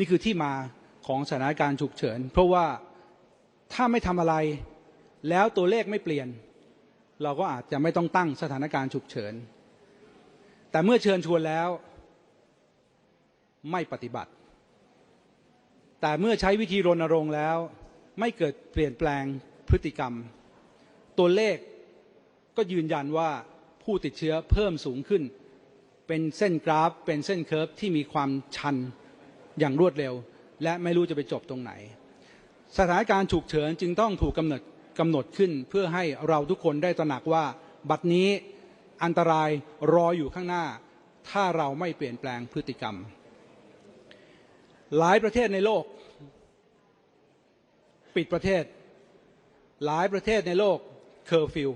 นี่คือที่มาของสถานการณ์ฉุกเฉิน เพราะว่าถ้าไม่ทำอะไร แล้วตัวเลขไม่เปลี่ยน เราก็อาจจะไม่ต้องตั้งสถานการณ์ฉุกเฉิน แต่เมื่อเชิญชวนแล้ว ไม่ปฏิบัติ แต่เมื่อใช้วิธีรณรงค์แล้ว ไม่เกิดเปลี่ยนแปลงพฤติกรรม ตัวเลขก็ยืนยันว่าผู้ติดเชื้อเพิ่มสูงขึ้น เป็นเส้นกราฟ เป็นเส้นเคิร์ฟที่มีความชัน อย่างรวดเร็ว และไม่รู้จะไปจบตรงไหน สถานการณ์ฉุกเฉินจึงต้องถูกกำหนดกำหนดขึ้น เพื่อให้เราทุกคนได้ตระหนักว่า บัดนี้อันตรายรออยู่ข้างหน้า ถ้าเราไม่เปลี่ยนแปลงพฤติกรรม หลายประเทศในโลก ปิดประเทศ หลายประเทศในโลกเคอร์ฟิว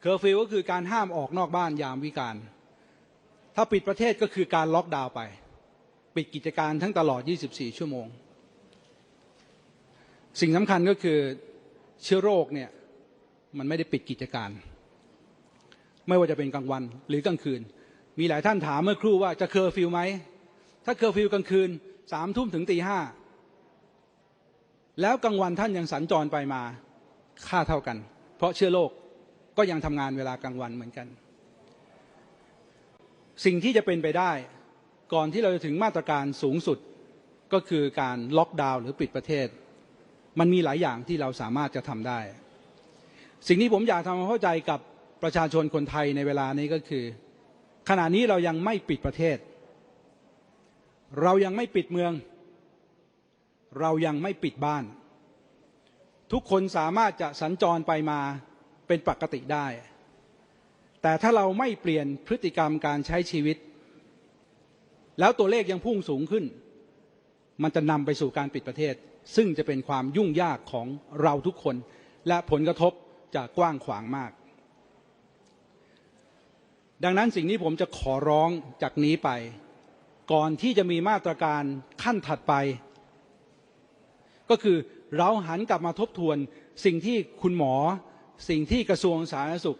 เคอร์ฟิวก็คือการห้ามออกนอกบ้านยามวิการถ้าปิดประเทศก็คือการล็อกดาวน์ไป ปิดกิจการทั้งตลอด 24 ชั่วโมง สิ่งสำคัญก็คือเชื้อโรคเนี่ยมันไม่ได้ปิดกิจการ ไม่ว่าจะเป็นกลางวันหรือกลางคืน มีหลายท่านถามเมื่อครู่ว่าจะเคอร์ฟิวไหม ถ้าเคอร์ฟิวกลางคืนสามทุ่มถึงตีห้าแล้วกลางวันท่านยังสัญจรไปมาค่าเท่ากัน เพราะเชื้อโรคก็ยังทำงานเวลากลางวันเหมือนกัน สิ่งที่จะเป็นไปได้ ก่อนที่เราจะถึงมาตรการสูงสุดก็คือการล็อกดาวน์หรือปิดประเทศ มันมีหลายอย่างที่เราสามารถจะทำได้ สิ่งที่ผมอยากทำความเข้าใจกับประชาชนคนไทยในเวลานี้ก็คือ ขณะนี้เรายังไม่ปิดประเทศ เรายังไม่ปิดเมือง เรายังไม่ปิดบ้าน ทุกคนสามารถจะสัญจรไปมาเป็นปกติได้ แต่ถ้าเราไม่เปลี่ยนพฤติกรรมการใช้ชีวิต แล้วตัวเลขยังพุ่งสูงขึ้น มันจะนำไปสู่การปิดประเทศ ซึ่งจะเป็นความยุ่งยากของเราทุกคน และผลกระทบจะกว้างขวางมาก ดังนั้นสิ่งนี้ผมจะขอร้องจากนี้ไป ก่อนที่จะมีมาตรการขั้นถัดไป ก็คือเราหันกลับมาทบทวนสิ่งที่คุณหมอ สิ่งที่กระทรวงสาธารณสุข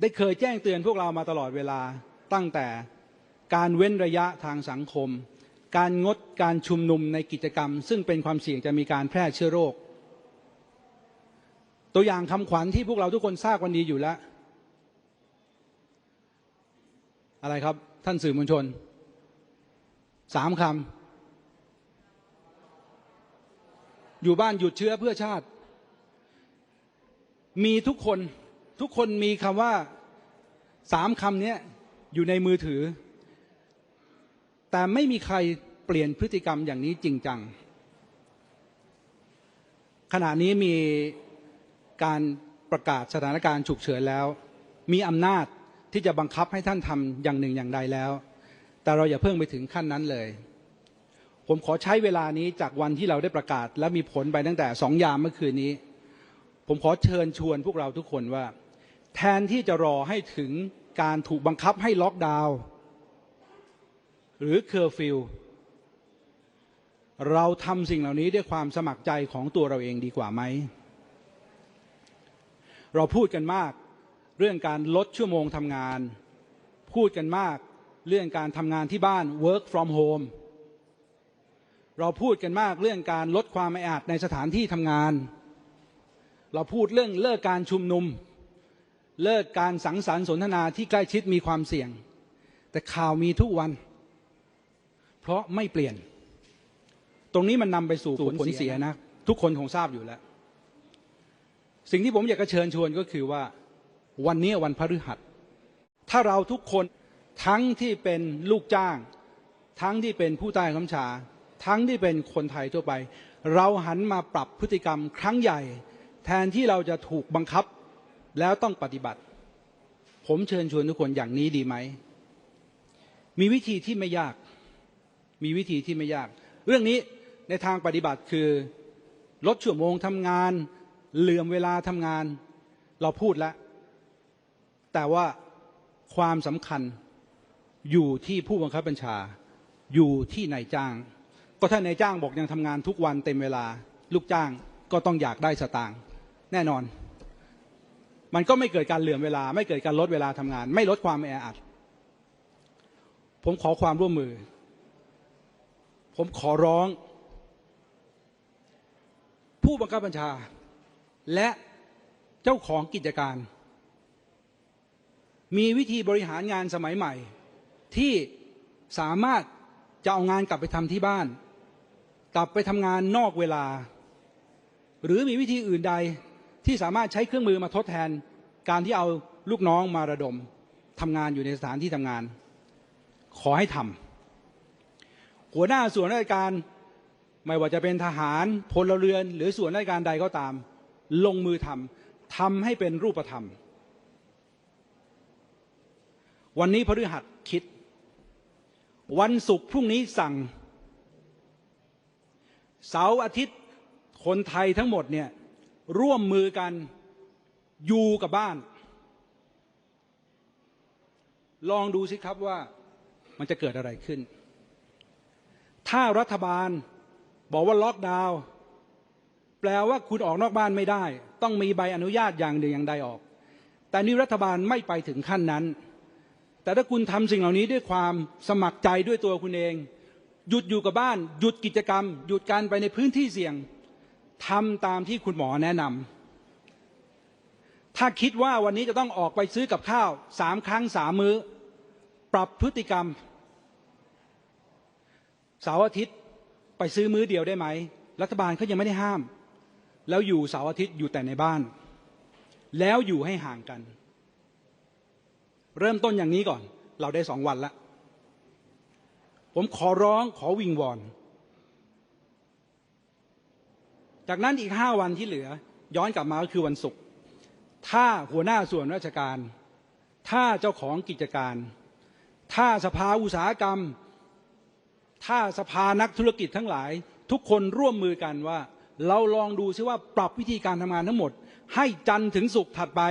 ได้เคยแจ้งเตือนพวกเรามาตลอดเวลาตั้งแต่ การเว้นระยะทางสังคม การงดการชุมนุมในกิจกรรม ซึ่งเป็นความเสี่ยงจะมีการแพร่เชื้อโรค ตัวอย่างคำขวัญที่พวกเราทุกคนทราบวันดีอยู่แล้ว อะไรครับท่านสื่อมวลชนสามคำอยู่บ้านหยุดเชื้อเพื่อชาติ มีทุกคนทุกคนมีคำว่าสามคำนี้อยู่ในมือถือ แต่ไม่มีใครเปลี่ยนพฤติกรรมอย่างนี้จริงจัง ขณะนี้มีการประกาศสถานการณ์ฉุกเฉินแล้ว มีอำนาจที่จะบังคับให้ท่านทำอย่างหนึ่งอย่างใดแล้ว แต่เราอย่าเพิ่งไปถึงขั้นนั้นเลย ผมขอใช้เวลานี้จากวันที่เราได้ประกาศ และมีผลไปตั้งแต่สองยามเมื่อคืนนี้ ผมขอเชิญชวนพวกเราทุกคนว่า แทนที่จะรอให้ถึงการถูกบังคับให้ล็อกดาวน์ หรือเคอร์ฟิวเราทำสิ่งเหล่านี้ด้วยความสมัครใจของตัวเราเองดีกว่าไหม เราพูดกันมากเรื่องการลดชั่วโมงทำงาน พูดกันมากเรื่องการทำงานที่บ้าน work from home เราพูดกันมากเรื่องการลดความแออัดในสถานที่ทำงาน เราพูดเรื่องเลิกการชุมนุม เลิกการสังสรรค์สนทนาที่ใกล้ชิดมีความเสี่ยง แต่ข่าวมีทุกวัน เพราะไม่เปลี่ยน ตรงนี้มันนำไปสู่ผลเสียนะ ทุกคนคงทราบอยู่แล้ว สิ่งที่ผมอยากจะเชิญชวนก็คือว่า วันนี้วันพฤหัส ถ้าเราทุกคนทั้งที่เป็นลูกจ้าง ทั้งที่เป็นผู้ใต้คำชา ทั้งที่เป็นคนไทยทั่วไป เราหันมาปรับพฤติกรรมครั้งใหญ่ แทนที่เราจะถูกบังคับแล้วต้องปฏิบัติ ผมเชิญชวนทุกคนอย่างนี้ดีไหม มีวิธีที่ไม่ยาก มีวิธีที่ไม่ยาก เรื่องนี้ในทางปฏิบัติคือลดชั่วโมงทำงาน เหลื่อมเวลาทำงาน เราพูดแล้ว แต่ว่าความสำคัญอยู่ที่ผู้บังคับบัญชา อยู่ที่นายจ้าง ก็ถ้านายจ้างบอกยังทำงานทุกวันเต็มเวลา ลูกจ้างก็ต้องอยากได้สตางค์แน่นอน มันก็ไม่เกิดการเหลื่อมเวลา ไม่เกิดการลดเวลาทำงาน ไม่ลดความแออัด ผมขอความร่วมมือ ผมขอร้อง ผู้บังคับบัญชา และเจ้าของกิจการ มีวิธีบริหารงานสมัยใหม่ ที่สามารถจะเอางานกลับไปทำที่บ้าน กลับไปทำงานนอกเวลา หรือมีวิธีอื่นใดที่สามารถใช้เครื่องมือมาทดแทน การที่เอาลูกน้องมาระดมทำงานอยู่ในสถานที่ทำงาน ขอให้ทำ หัวหน้าส่วนราชการ ไม่ว่าจะเป็นทหารพลเรือน หรือส่วนราชการใดก็ตาม ลงมือทำทำให้เป็นรูปธรรม วันนี้พฤหัสคิด วันศุกร์พรุ่งนี้สั่ง เสาร์อาทิตย์คนไทยทั้งหมดเนี่ยร่วมมือกันอยู่กับบ้าน ลองดูสิครับว่ามันจะเกิดอะไรขึ้น ถ้ารัฐบาลบอกว่าล็อกดาวน์แปลว่าคุณออกนอกบ้านไม่ได้ ต้องมีใบอนุญาตอย่างหนึ่งอย่างใดออก แต่นี่รัฐบาลไม่ไปถึงขั้นนั้น แต่ถ้าคุณทำสิ่งเหล่านี้ด้วยความสมัครใจด้วยตัวคุณเอง หยุดอยู่กับบ้าน หยุดกิจกรรม หยุดการไปในพื้นที่เสี่ยงทำตามที่คุณหมอแนะนำถ้าคิดว่าวันนี้จะต้องออกไปซื้อกับข้าวสามครั้งสามมื้อ ปรับพฤติกรรม เสาร์อาทิตย์ไปซื้อมื้อเดียวได้ไหม รัฐบาลเขายังไม่ได้ห้าม แล้วอยู่เสาร์อาทิตย์อยู่แต่ในบ้าน แล้วอยู่ให้ห่างกัน เริ่มต้นอย่างนี้ก่อน เราได้สองวันละ ผมขอร้องขอวิงวอน จากนั้นอีกห้าวันที่เหลือ ย้อนกลับมาก็คือวันศุกร์ถ้าหัวหน้าส่วนราชการ ถ้าเจ้าของกิจการ ถ้าสภาอุตสาหกรรม ถ้าสภานักธุรกิจทั้งหลาย ทุกคนร่วมมือกันว่า เราลองดูซิว่าปรับวิธีการทำงานทั้งหมด ให้จันทร์ถึงศุกถัดไป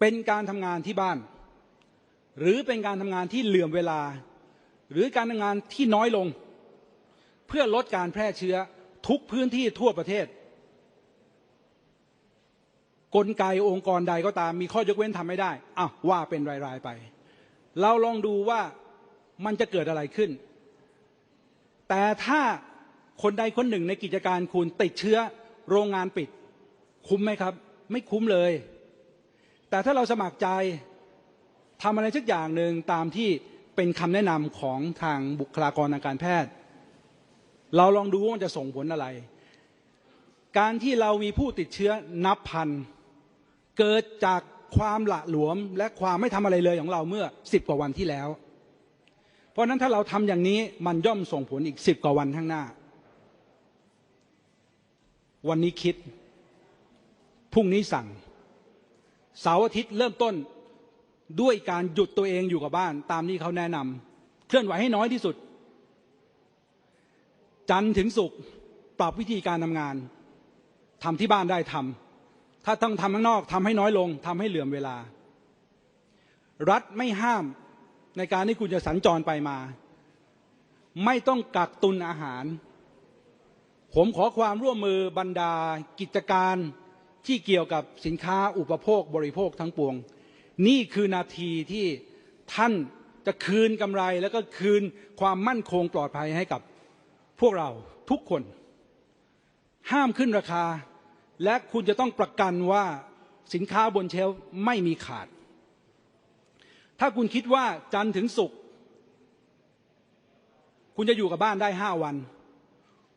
เป็นการทำงานที่บ้าน หรือเป็นการทำงานที่เหลื่อมเวลา หรือการทำงานที่น้อยลง เพื่อลดการแพร่เชื้อทุกพื้นที่ทั่วประเทศ กลไกองค์กรใดก็ตามมีข้อยกเว้นทำไม่ได้อะว่าเป็นรายๆไป เราลองดูว่ามันจะเกิดอะไรขึ้น แต่ถ้าคนใดคนหนึ่งในกิจการคุณติดเชื้อโรงงานปิด คุ้มไหมครับ ไม่คุ้มเลย แต่ถ้าเราสมัครใจทำอะไรสักอย่างหนึ่งตามที่เป็นคำแนะนำของทางบุคลากรทางการแพทย์ เราลองดูว่ามันจะส่งผลอะไร การที่เรามีผู้ติดเชื้อนับพัน เกิดจากความหละหลวมและความไม่ทำอะไรเลยของเราเมื่อสิบกว่าวันที่แล้ว ราะนั้นถ้าเราทำอย่างนี้มันย่อมส่งผลอีกสิบกว่าวันข้างหน้า วันนี้คิด พรุ่งนี้สั่งเสาร์อาทิตย์เริ่มต้นด้วยการหยุดตัวเองอยู่กับบ้าน ตามที่เขาแนะนำเคลื่อนไหวให้น้อยที่สุด จันทร์ถึงศุกร์ปรับวิธีการทำงานทำที่บ้านได้ทำถ้าต้องทำข้างนอกทำให้น้อยลงทำให้เหลื่อมเวลา รัฐไม่ห้าม ในการที่คุณจะสัญจรไปมา ไม่ต้องกักตุนอาหาร ผมขอความร่วมมือบรรดากิจการที่เกี่ยวกับสินค้าอุปโภคบริโภคทั้งปวง นี่คือนาทีที่ท่านจะคืนกำไรแล้วก็คืนความมั่นคงปลอดภัยให้กับพวกเราทุกคน ห้ามขึ้นราคา และคุณจะต้องประกันว่าสินค้าบนเชลฟ์ไม่มีขาด ถ้าคุณคิดว่าจันทร์ถึงศุกร์คุณจะอยู่กับบ้านได้ห้าวัน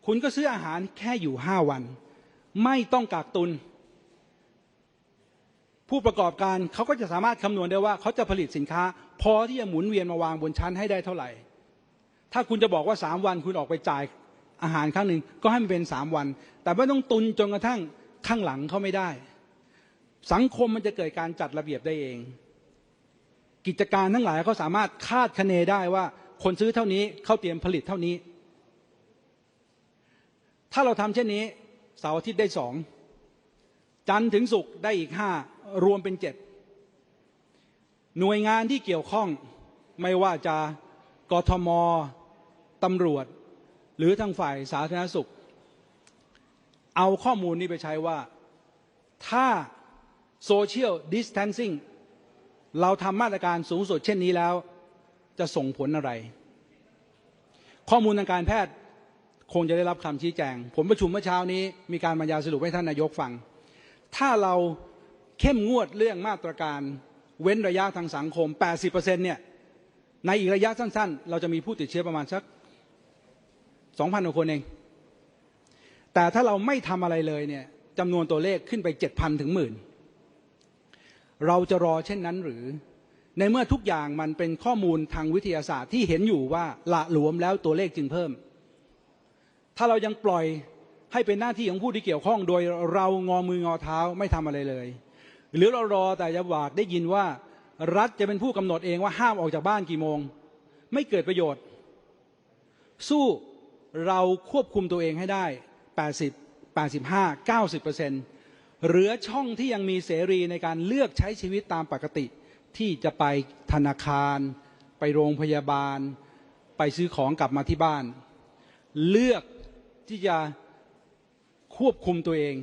คุณก็ซื้ออาหารแค่อยู่ห้าวัน ไม่ต้องกักตุน ผู้ประกอบการเขาก็จะสามารถคำนวณได้ว่าเขาจะผลิตสินค้า พอที่จะหมุนเวียนมาวางบนชั้นให้ได้เท่าไหร่ ถ้าคุณจะบอกว่าสามวันคุณออกไปจ่ายอาหารครั้งหนึ่งก็ให้มันเป็นสามวัน แต่ไม่ต้องตุนจนกระทั่งข้างหลังเขาไม่ได้ สังคมมันจะเกิดการจัดระเบียบได้เอง กิจการทั้งหลายเขาสามารถคาดคะเนได้ว่า คนซื้อเท่านี้เขาเตรียมผลิตเท่านี้ ถ้าเราทำเช่นนี้เสาร์อาทิตย์ได้สองจันทร์ถึงศุกร์ได้อีกห้ารวมเป็นเจ็ดหน่วยงานที่เกี่ยวข้องไม่ว่าจะกทมตำรวจ หรือทางฝ่ายสาธารณสุข เอาข้อมูลนี้ไปใช้ว่า ถ้าโซเชียลดิส a ทนซิ่ง เราทำมาตรการสูงสุดเช่นนี้แล้ว จะส่งผลอะไร ข้อมูลทางการแพทย์คงจะได้รับคำชี้แจง ผมประชุมเมื่อเช้านี้ มีการบรรยายสรุปให้ท่านนายกฟัง ถ้าเราเข้มงวดเรื่องมาตรการเว้นระยะทางสังคม 80%เนี่ย ในอีกระยะสั้น ๆ เราจะมีผู้ติดเชื้อประมาณสัก 2,000กว่าคนเอง แต่ถ้าเราไม่ทำอะไรเลยเนี่ยจำนวนตัวเลขขึ้นไป 7,000 ถึงหมื่น เราจะรอเช่นนั้นหรือ ในเมื่อทุกอย่างมันเป็นข้อมูลทางวิทยาศาสตร์ที่เห็นอยู่ว่าละหลวมแล้วตัวเลขจึงเพิ่ม ถ้าเรายังปล่อยให้เป็นหน้าที่ของผู้ที่เกี่ยวข้อง โดยเรางอมืองอเท้าไม่ทำอะไรเลย หรือเรารอแต่จะบากได้ยินว่ารัฐจะเป็นผู้กำหนดเองว่าห้ามออกจากบ้านกี่โมง ไม่เกิดประโยชน์ สู้เราควบคุมตัวเองให้ได้ 80 85 90เปอร์เซ็นต์ เหลือช่องที่ยังมีเสรีในการเลือกใช้ชีวิตตามปกติ ที่จะไปธนาคาร ไปโรงพยาบาล ไปซื้อของกลับมาที่บ้าน เลือกที่จะควบคุมตัวเอง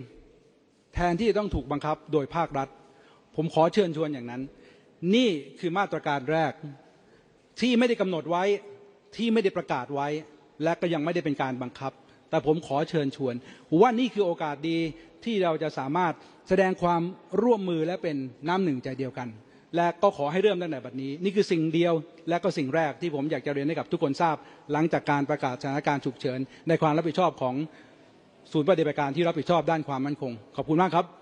แทนที่จะต้องถูกบังคับโดยภาครัฐ ผมขอเชิญชวนอย่างนั้น นี่คือมาตรการแรก ที่ไม่ได้กำหนดไว้ที่ไม่ได้ประกาศไว้ และก็ยังไม่ได้เป็นการบังคับ แต่ผมขอเชิญชวนว่านี่คือโอกาสดีที่เราจะสามารถแสดงความร่วมมือและเป็นน้ำหนึ่งใจเดียวกัน และก็ขอให้เริ่มตั้งแต่บัดนี้ นี่คือสิ่งเดียวและก็สิ่งแรกที่ผมอยากจะเรียนให้กับทุกคนทราบ หลังจากการประกาศสถานการณ์ฉุกเฉิน ในความรับผิดชอบของศูนย์ปฏิบัติการที่รับผิดชอบด้านความมั่นคง ขอบคุณมากครับ